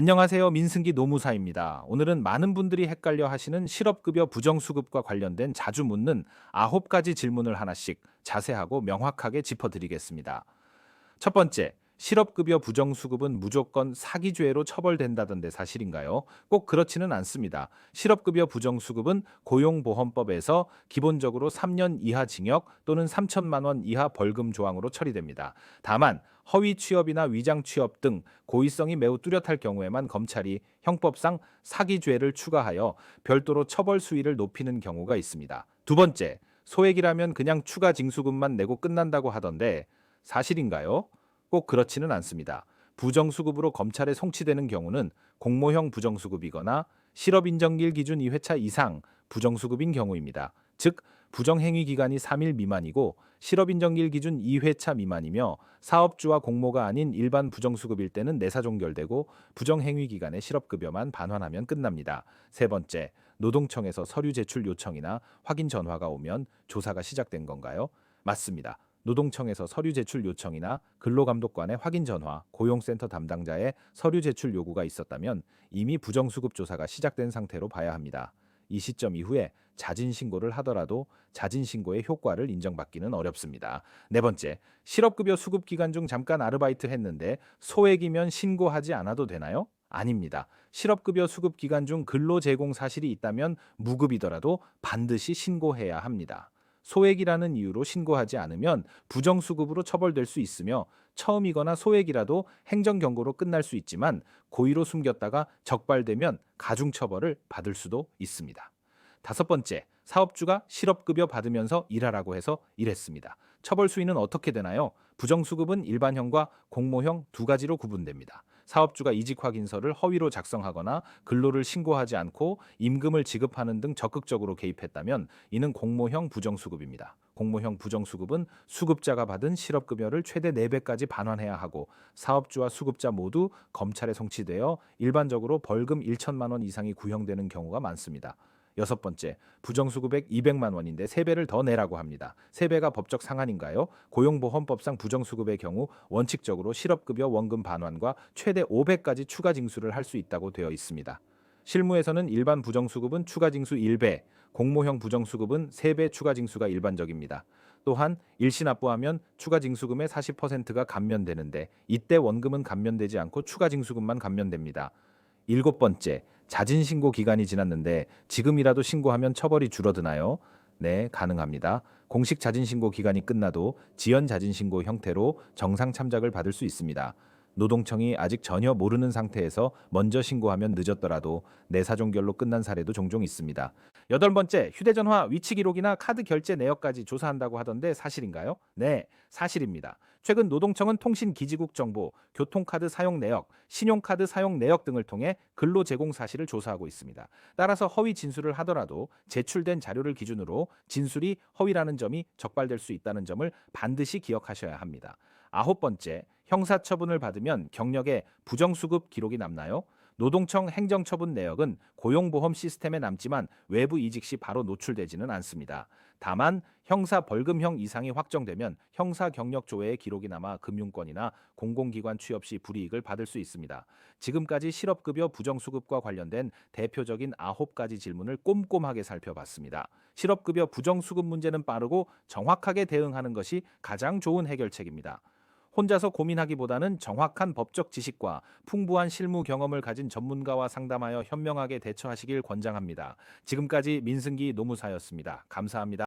안녕하세요. 민승기 노무사입니다. 오늘은 많은 분들이 헷갈려 하시는 실업급여 부정수급과 관련된 자주 묻는 아홉 가지 질문을 하나씩 자세하고 명확하게 짚어드리겠습니다. 첫 번째, 실업급여 부정수급은 무조건 사기죄로 처벌된다던데 사실인가요? 꼭 그렇지는 않습니다. 실업급여 부정수급은 고용보험법에서 기본적으로 3년 이하 징역 또는 3천만 원 이하 벌금 조항으로 처리됩니다. 다만 허위 취업이나 위장 취업 등 고의성이 매우 뚜렷할 경우에만 검찰이 형법상 사기죄를 추가하여 별도로 처벌 수위를 높이는 경우가 있습니다. 두 번째, 소액이라면 그냥 추가 징수금만 내고 끝난다고 하던데 사실인가요? 꼭 그렇지는 않습니다. 부정수급으로 검찰에 송치되는 경우는 공모형 부정수급이거나 실업인정일 기준 2회차 이상 부정수급인 경우입니다. 즉 부정행위 기간이 3일 미만이고 실업인정일 기준 2회차 미만이며 사업주와 공모가 아닌 일반 부정수급일 때는 내사 종결되고 부정행위 기간에 실업급여만 반환하면 끝납니다. 세 번째, 노동청에서 서류 제출 요청이나 확인 전화가 오면 조사가 시작된 건가요? 맞습니다. 노동청에서 서류 제출 요청이나 근로감독관의 확인 전화, 고용센터 담당자의 서류 제출 요구가 있었다면 이미 부정수급 조사가 시작된 상태로 봐야 합니다. 이 시점 이후에 자진 신고를 하더라도 자진 신고의 효과를 인정받기는 어렵습니다. 네 번째, 실업급여 수급 기간 중 잠깐 아르바이트 했는데 소액이면 신고하지 않아도 되나요? 아닙니다. 실업급여 수급 기간 중 근로 제공 사실이 있다면 무급이더라도 반드시 신고해야 합니다. 소액이라는 이유로 신고하지 않으면 부정수급으로 처벌될 수 있으며 처음이거나 소액이라도 행정경고로 끝날 수 있지만 고의로 숨겼다가 적발되면 가중처벌을 받을 수도 있습니다. 다섯 번째, 사업주가 실업급여 받으면서 일하라고 해서 일했습니다. 처벌 수위는 어떻게 되나요? 부정수급은 일반형과 공모형 두 가지로 구분됩니다. 사업주가 이직 확인서를 허위로 작성하거나 근로를 신고하지 않고 임금을 지급하는 등 적극적으로 개입했다면 이는 공모형 부정수급입니다. 공모형 부정수급은 수급자가 받은 실업급여를 최대 4배까지 반환해야 하고 사업주와 수급자 모두 검찰에 송치되어 일반적으로 벌금 1천만 원 이상이 구형되는 경우가 많습니다. 여섯 번째, 부정수급액 200만 원인데 3배를 더 내라고 합니다. 3배가 법적 상한인가요? 고용보험법상 부정수급의 경우 원칙적으로 실업급여 원금 반환과 최대 5배까지 추가 징수를 할 수 있다고 되어 있습니다. 실무에서는 일반 부정수급은 추가 징수 1배, 공모형 부정수급은 3배 추가 징수가 일반적입니다. 또한 일시 납부하면 추가 징수금의 40%가 감면되는데 이때 원금은 감면되지 않고 추가 징수금만 감면됩니다. 일곱 번째, 자진 신고 기간이 지났는데 지금이라도 신고하면 처벌이 줄어드나요? 네, 가능합니다. 공식 자진 신고 기간이 끝나도 지연 자진 신고 형태로 정상 참작을 받을 수 있습니다. 노동청이 아직 전혀 모르는 상태에서 먼저 신고하면 늦었더라도 내 사 종결로 끝난 사례도 종종 있습니다. 여덟 번째, 휴대전화 위치 기록이나 카드 결제 내역까지 조사한다고 하던데 사실인가요? 네, 사실입니다. 최근 노동청은 통신기지국 정보, 교통카드 사용 내역, 신용카드 사용 내역 등을 통해 근로 제공 사실을 조사하고 있습니다. 따라서 허위 진술을 하더라도 제출된 자료를 기준으로 진술이 허위라는 점이 적발될 수 있다는 점을 반드시 기억하셔야 합니다. 아홉 번째, 형사처분을 받으면 경력에 부정수급 기록이 남나요? 노동청 행정처분 내역은 고용보험 시스템에 남지만 외부 이직 시 바로 노출되지는 않습니다. 다만 형사 벌금형 이상이 확정되면 형사 경력 조회의 기록이 남아 금융권이나 공공기관 취업 시 불이익을 받을 수 있습니다. 지금까지 실업급여 부정수급과 관련된 대표적인 아홉 가지 질문을 꼼꼼하게 살펴봤습니다. 실업급여 부정수급 문제는 빠르고 정확하게 대응하는 것이 가장 좋은 해결책입니다. 혼자서 고민하기보다는 정확한 법적 지식과 풍부한 실무 경험을 가진 전문가와 상담하여 현명하게 대처하시길 권장합니다. 지금까지 민승기 노무사였습니다. 감사합니다.